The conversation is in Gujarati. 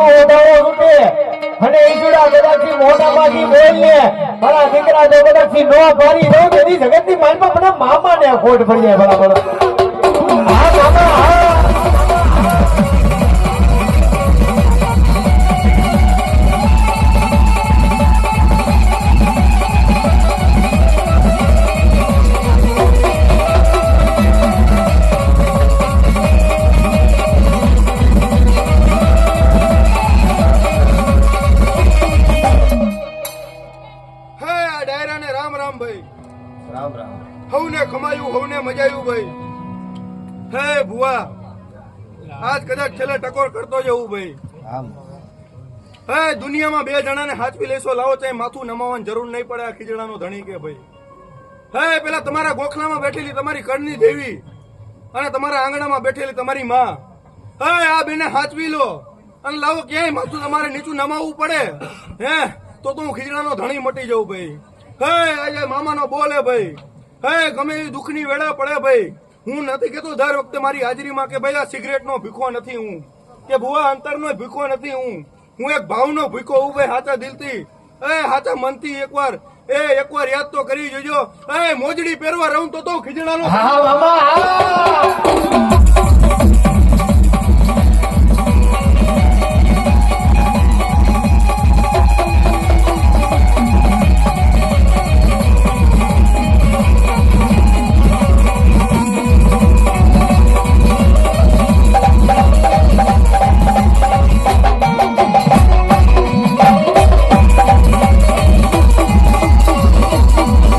નો ઓઢાવો ઉડે અને ઈજડા કદાચી મોઢામાંથી બોલને મારા દીકરા નો ભરી દો એની જગતની માનમાં મને મામાને ખોટ પડી જાય બરાબર હવને ખમાયું હવને મજાયું ભાઈ. હે ભુવા આજ કદાચ છેલ્લે ટકોર કરતો જવું ભાઈ. હે દુનિયામાં બે જણાને હાચવી લેશો લાવો ચાહે માથું નમાવાની જરૂર નહીં પડે આ ખીજડાનો ધણી કે ભાઈ. હે પેલા તમારા ગોખલામાં બેઠેલી તમારી કડની દેવી અને તમારા આંગણામાં બેઠેલી તમારી માં. હે આ બેને હાચવી લો અને લાવો ક્યાંય માથું તમારે નીચું નમાવવું પડે. હે તો તો હું ખીજડાનો ધણી મટી જાઉં ભાઈ. હે આજે મામાનો બોલે ભાઈ. હે, ગમે એ દુઃખની વેળા પડે ભાઈ. હું નથી કેતો દર વખતે મારી હાજરીમાં કે ભાઈ, આ સિગરેટનો ભીખો નથી હું. કે ભુવા અંતરનો ભીખો નથી હું. હું એક ભાવનો ભીખો હું ભાઈ હાથા દિલથી. એ હાથા મનથી એકવાર. એ, એકવાર યાદ તો કરી જોજો. એ, મોજડી પહેરવા રહું તો તો ખીજડાનો